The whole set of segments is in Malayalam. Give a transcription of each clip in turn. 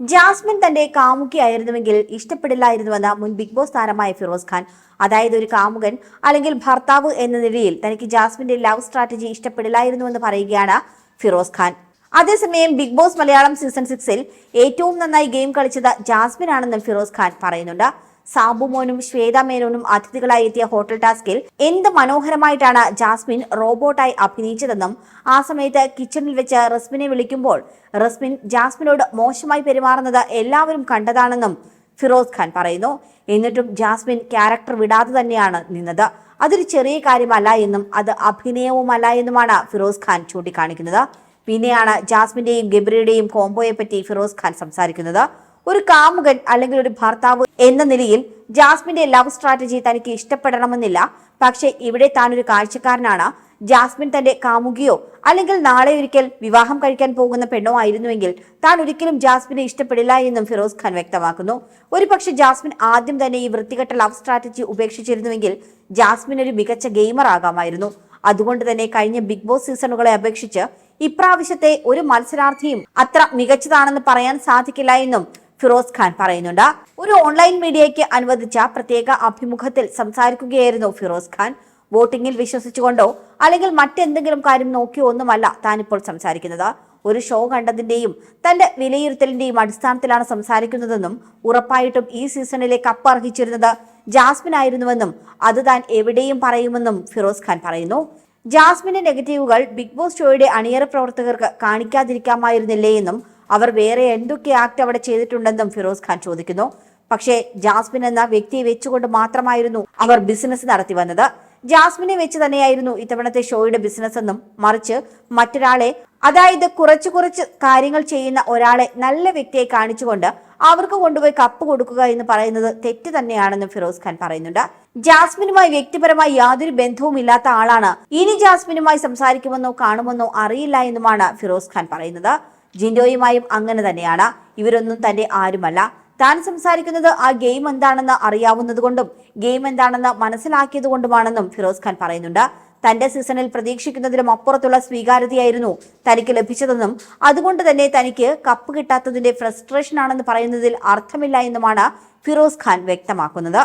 ജാസ്മിൻ തന്റെ കാമുകിയായിരുന്നുവെങ്കിൽ ഇഷ്ടപ്പെടില്ലായിരുന്നുവെന്ന മുൻ ബിഗ് ബോസ് താരമായ ഫിറോസ് ഖാൻ. അതായത് ഒരു കാമുകൻ അല്ലെങ്കിൽ ഭർത്താവ് എന്ന നിലയിൽ തനിക്ക് ജാസ്മിന്റെ ലവ് സ്ട്രാറ്റജി ഇഷ്ടപ്പെടില്ലായിരുന്നുവെന്ന് പറയുകയാണ് ഫിറോസ് ഖാൻ. അതേസമയം ബിഗ് ബോസ് മലയാളം സീസൺ സിക്സിൽ ഏറ്റവും നന്നായി ഗെയിം കളിച്ചത് ജാസ്മിൻ ആണെന്നും ഫിറോസ് ഖാൻ പറയുന്നുണ്ട്. സാബു മോനും ശ്വേത മേനോനും അതിഥികളായി എത്തിയ ഹോട്ടൽ ടാസ്കിൽ എന്ത് മനോഹരമായിട്ടാണ് ജാസ്മിൻ റോബോട്ടായി അഭിനയിച്ചതെന്നും ആ സമയത്ത് കിച്ചണിൽ വെച്ച് റസ്മിനെ വിളിക്കുമ്പോൾ റസ്മിൻ ജാസ്മിനോട് മോശമായി പെരുമാറുന്നത് എല്ലാവരും കണ്ടതാണെന്നും ഫിറോസ് ഖാൻ പറയുന്നു. എന്നിട്ടും ജാസ്മിൻ ക്യാരക്ടർ വിടാതെ തന്നെയാണ് നിന്നത്. അതൊരു ചെറിയ കാര്യമല്ല എന്നും അത് അഭിനയവുമല്ല എന്നുമാണ് ഫിറോസ് ഖാൻ ചൂണ്ടിക്കാണിക്കുന്നത്. പിന്നെയാണ് ജാസ്മിന്റെയും ഗബ്രിയുടെയും കോംബോയെ പറ്റി ഫിറോസ് ഖാൻ സംസാരിക്കുന്നത്. ഒരു കാമുകൻ അല്ലെങ്കിൽ ഒരു ഭർത്താവ് എന്ന നിലയിൽ ജാസ്മിന്റെ ലവ് സ്ട്രാറ്റജി തനിക്ക് ഇഷ്ടപ്പെടണമെന്നില്ല. പക്ഷേ ഇവിടെ താൻ ഒരു കാഴ്ചക്കാരനാണ്. ജാസ്മിൻ തന്റെ കാമുകിയോ അല്ലെങ്കിൽ നാളെ ഒരിക്കൽ വിവാഹം കഴിക്കാൻ പോകുന്ന പെണ്ണോ ആയിരുന്നുവെങ്കിൽ താൻ ഒരിക്കലും ജാസ്മിനെ ഇഷ്ടപ്പെടില്ല എന്നും ഫിറോസ് ഖാൻ വ്യക്തമാക്കുന്നു. ഒരുപക്ഷെ ജാസ്മിൻ ആദ്യം തന്നെ ഈ വൃത്തികെട്ട ലവ് സ്ട്രാറ്റജി ഉപേക്ഷിച്ചിരുന്നുവെങ്കിൽ ജാസ്മിൻ ഒരു മികച്ച ഗെയിമർ ആകാമായിരുന്നു. അതുകൊണ്ട് തന്നെ കഴിഞ്ഞ ബിഗ് ബോസ് സീസണുകളെ അപേക്ഷിച്ച് ഇപ്രാവശ്യത്തെ ഒരു മത്സരാർത്ഥിയും അത്ര മികച്ചതാണെന്ന് പറയാൻ സാധിക്കില്ല എന്നും ഫിറോസ് ഖാൻ പറയുന്നുണ്ട്. ഒരു ഓൺലൈൻ മീഡിയയ്ക്ക് അനുവദിച്ച പ്രത്യേക അഭിമുഖത്തിൽ സംസാരിക്കുകയായിരുന്നു ഫിറോസ് ഖാൻ. വോട്ടിംഗിൽ വിശ്വസിച്ചുകൊണ്ടോ അല്ലെങ്കിൽ മറ്റെന്തെങ്കിലും കാര്യം നോക്കിയോ ഒന്നുമല്ല താനിപ്പോൾ സംസാരിക്കുന്നത്. ഒരു ഷോ കണ്ടതിന്റെയും തന്റെ വിലയിരുത്തലിന്റെയും അടിസ്ഥാനത്തിലാണ് സംസാരിക്കുന്നതെന്നും ഉറപ്പായിട്ടും ഈ സീസണിലെ കപ്പ് അർഹിച്ചിരുന്നത് ജാസ്മിൻ ആയിരുന്നുവെന്നും അത് താൻ എവിടെയും പറയുമെന്നും ഫിറോസ് ഖാൻ പറയുന്നു. ജാസ്മിന്റെ നെഗറ്റീവുകൾ ബിഗ് ബോസ് ഷോയുടെ അണിയറ പ്രവർത്തകർക്ക് കാണിക്കാതിരിക്കാമായിരുന്നില്ലേ എന്നും അവർ വേറെ എന്തൊക്കെ ആക്ട് അവിടെ ചെയ്തിട്ടുണ്ടെന്നും ഫിറോസ് ഖാൻ ചോദിക്കുന്നു. പക്ഷേ ജാസ്മിൻ എന്ന വ്യക്തിയെ വെച്ചുകൊണ്ട് മാത്രമായിരുന്നു അവർ ബിസിനസ് നടത്തി വന്നത്. ജാസ്മിനെ വെച്ച് തന്നെയായിരുന്നു ഇത്തവണത്തെ ഷോയുടെ ബിസിനസ് എന്നും മറിച്ച് മറ്റൊരാളെ അതായത് കുറച്ച് കുറച്ച് കാര്യങ്ങൾ ചെയ്യുന്ന ഒരാളെ നല്ല വ്യക്തിയെ കാണിച്ചുകൊണ്ട് അവർക്ക് കൊണ്ടുപോയി കപ്പ് കൊടുക്കുക എന്ന് പറയുന്നത് തെറ്റ് തന്നെയാണെന്നും ഫിറോസ് ഖാൻ പറയുന്നുണ്ട്. ജാസ്മിനുമായി വ്യക്തിപരമായി യാതൊരു ബന്ധവും ഇല്ലാത്ത ആളാണ്. ഇനി ജാസ്മിനുമായി സംസാരിക്കുമെന്നോ കാണുമെന്നോ അറിയില്ല എന്നുമാണ് ഫിറോസ് ഖാൻ പറയുന്നത്. ജിൻഡോയുമായും അങ്ങനെ തന്നെയാണ്. ഇവരൊന്നും തന്റെ ആരുമല്ല. താൻ സംസാരിക്കുന്നത് ആ ഗെയിം എന്താണെന്ന് അറിയാവുന്നതുകൊണ്ടും ഗെയിം എന്താണെന്ന് മനസ്സിലാക്കിയത് കൊണ്ടുമാണെന്നും ഫിറോസ് ഖാൻ പറയുന്നുണ്ട്. തന്റെ സീസണിൽ പ്രതീക്ഷിക്കുന്നതിലും അപ്പുറത്തുള്ള സ്വീകാര്യതയായിരുന്നു തനിക്ക് ലഭിച്ചതെന്നും അതുകൊണ്ട് തന്നെ തനിക്ക് കപ്പ് കിട്ടാത്തതിന്റെ ഫ്രസ്ട്രേഷൻ ആണെന്ന് പറയുന്നതിൽ അർത്ഥമില്ല എന്നുമാണ് ഫിറോസ് ഖാൻ വ്യക്തമാക്കുന്നത്.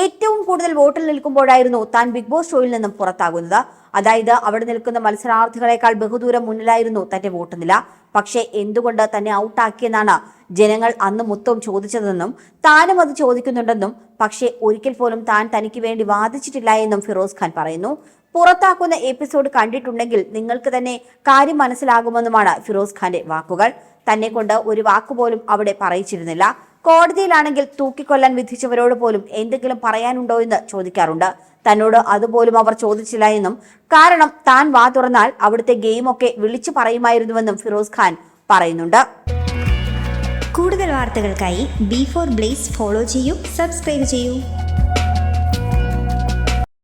ഏറ്റവും കൂടുതൽ വോട്ടിൽ നിൽക്കുമ്പോഴായിരുന്നു താൻ ബിഗ് ബോസ് ഷോയിൽ നിന്നും പുറത്താകുന്നത്. അതായത് അവിടെ നിൽക്കുന്ന മത്സരാർത്ഥികളെക്കാൾ ബഹുദൂരം മുന്നിലായിരുന്നു തന്റെ വോട്ട് നില പക്ഷേ എന്തുകൊണ്ട് തന്നെ ഔട്ടാക്കിയെന്നാണ് ജനങ്ങൾ അന്ന് മൊത്തം ചോദിച്ചതെന്നും താനും അത് ചോദിക്കുന്നുണ്ടെന്നും പക്ഷേ ഒരിക്കൽ പോലും താൻ തനിക്ക് വേണ്ടി വാദിച്ചിട്ടില്ല എന്നും ഫിറോസ് ഖാൻ പറയുന്നു. പുറത്താക്കുന്ന എപ്പിസോഡ് കണ്ടിട്ടുണ്ടെങ്കിൽ നിങ്ങൾക്ക് തന്നെ കാര്യം മനസ്സിലാകുമെന്നുമാണ് ഫിറോസ് ഖാന്റെ വാക്കുകൾ. തന്നെ കൊണ്ട് ഒരു വാക്കുപോലും അവിടെ പറയിച്ചിരുന്നില്ല. കോടതിയിലാണെങ്കിൽ തൂക്കിക്കൊല്ലാൻ വിധിച്ചവരോട് പോലും എന്തെങ്കിലും പറയാനുണ്ടോ എന്ന് ചോദിക്കാറുണ്ട്. തന്നോട് അതുപോലും അവർ ചോദിച്ചില്ല എന്നും കാരണം താൻ വാ തുറന്നാൽ അവിടുത്തെ ഗെയിമൊക്കെ വിളിച്ചു പറയുമായിരുന്നുവെന്നും ഫിറോസ് ഖാൻ പറയുന്നുണ്ട്. കൂടുതൽ വാർത്തകൾക്കായി ബി ഫോർ ബ്ലേസ് ഫോളോ ചെയ്യൂ സബ്സ്ക്രൈബ് ചെയ്യൂ.